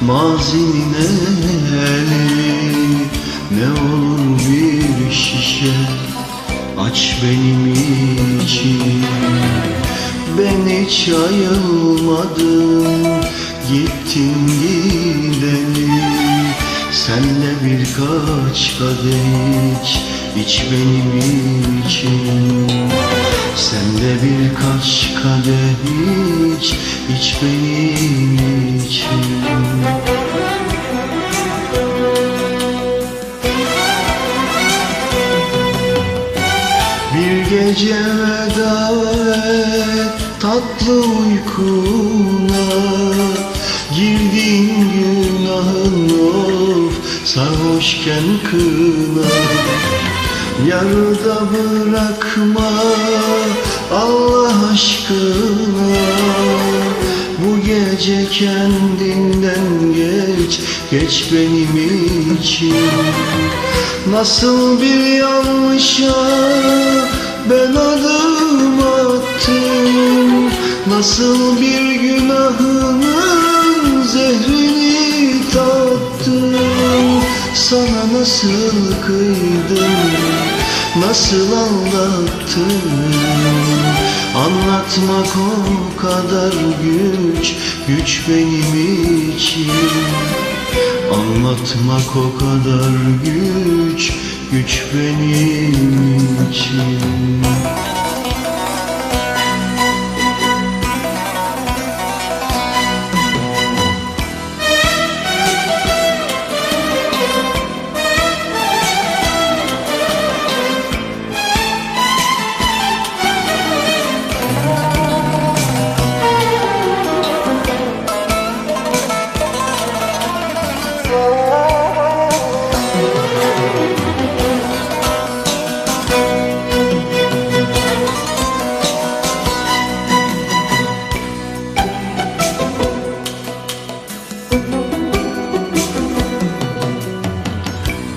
mazinin eli Ne olur bir şişe aç benim için. Ben hiç ayılmadım gittin gideli. Senle birkaç kadeh iç, iç benim için Sen de birkaç kadeh iç, iç benim için. Bir gece veda et tatlı uykuna Girdiğin günahın of sarhoşken kına. Yarıda bırakma gece kendinden geç, geç benim için. Nasıl bir yanlışa ben adım attım? Nasıl bir günahının zehrini tattım? Sana nasıl kıydım, nasıl anlattım Anlatmak o kadar güç, güç benim için. Anlatmak o kadar güç, güç benim için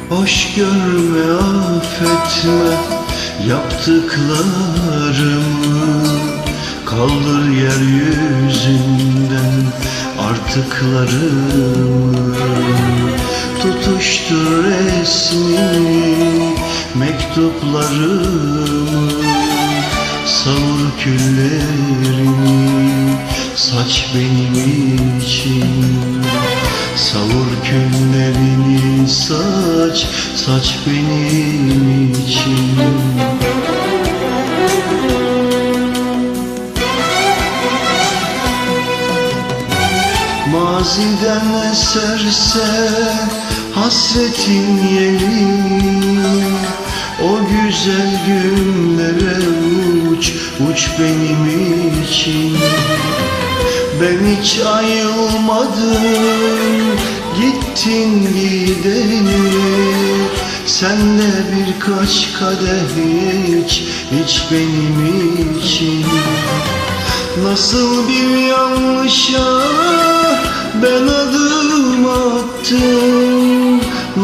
Hoş görme, affetme yaptıklarımı. Kaldır yeryüzünden artıklarımı Tutuştur resmini, mektuplarımı Savur küllerini, saç benim için. Savur küllerini saç, saç benim için. Maziden eserse hasretin yeli O güzel günlere uç, uç benim için. Ben hiç ayılmadım Gittin gideni Sen de birkaç kadeh iç iç benim için. Nasıl bir yanlışa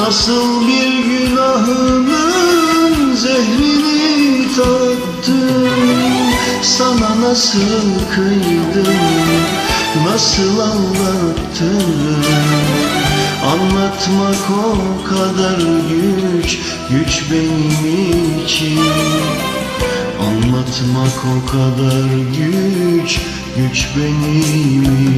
Nasıl bir günahının zehrini tattım Sana nasıl kıydım? Nasıl anlattım Anlatmak o kadar güç Güç benim için. Anlatmak o kadar güç Güç benim için